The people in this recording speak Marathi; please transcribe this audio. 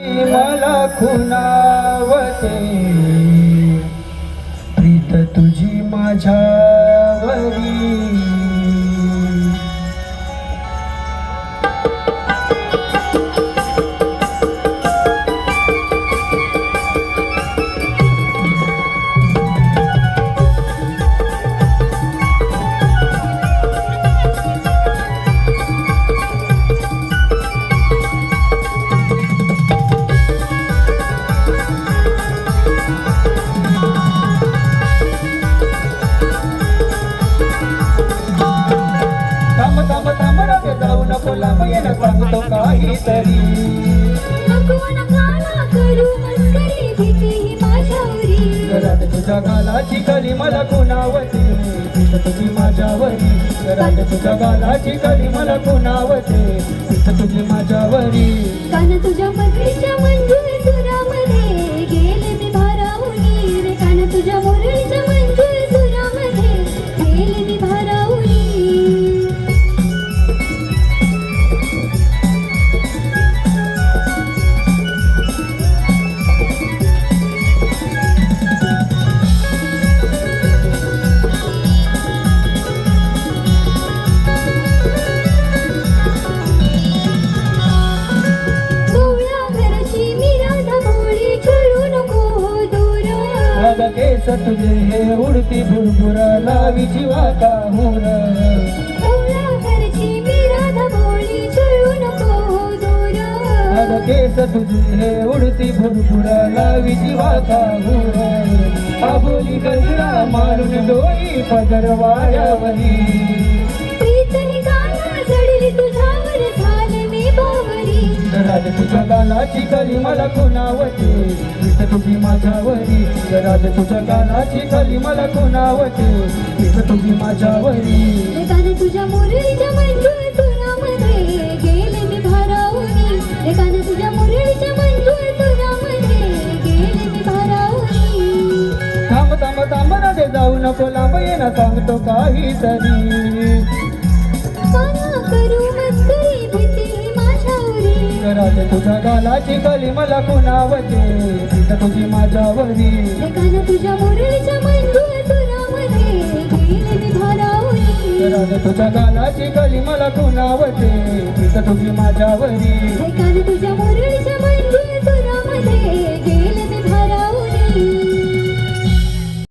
मला खुनावते प्रीत तुझी माझ्यावरी. सांगतो काहीतरी. घरात तुझ्या गालाची कली मला प्रीत तुझी माझ्यावरी. घरात तुझ्या गालाची कली मला प्रीत तुझी माझ्यावरी. कान तुझ्या मधलीच्या मंजूळ अग केस तुझे हे उडती भुरभुर लावी हो दूर. अग केस तुझे हे उडती भुरभुर लावी जीवाचा हुर. आबोली गजरा मारून डोई पदर वाऱ्यावरी राज तुझ्या गालाची कली मला प्रीत तुझी माझ्यावरी राज तुझ्या गालाची कली मला प्रीत तुझी माझ्यावरी. एकाने तुझ्या मुरळीच्या मंजूळ सुरामध्ये गेले मी भारावणी एकाने तुझ्या मुरळीच्या मंजूळ सुरामध्ये गेले मी भारावणी थांब थांब थांब राधे जाऊ नको लांब येणं सांगतो काहीतरी राधे तुझ्या गालाची कली मला खुनावते प्रीत तुझी माझ्यावरी तुझ्या तुझ्या गालाची कली मला खुनावते प्रीत तुझी माझ्यावरी तुझ्या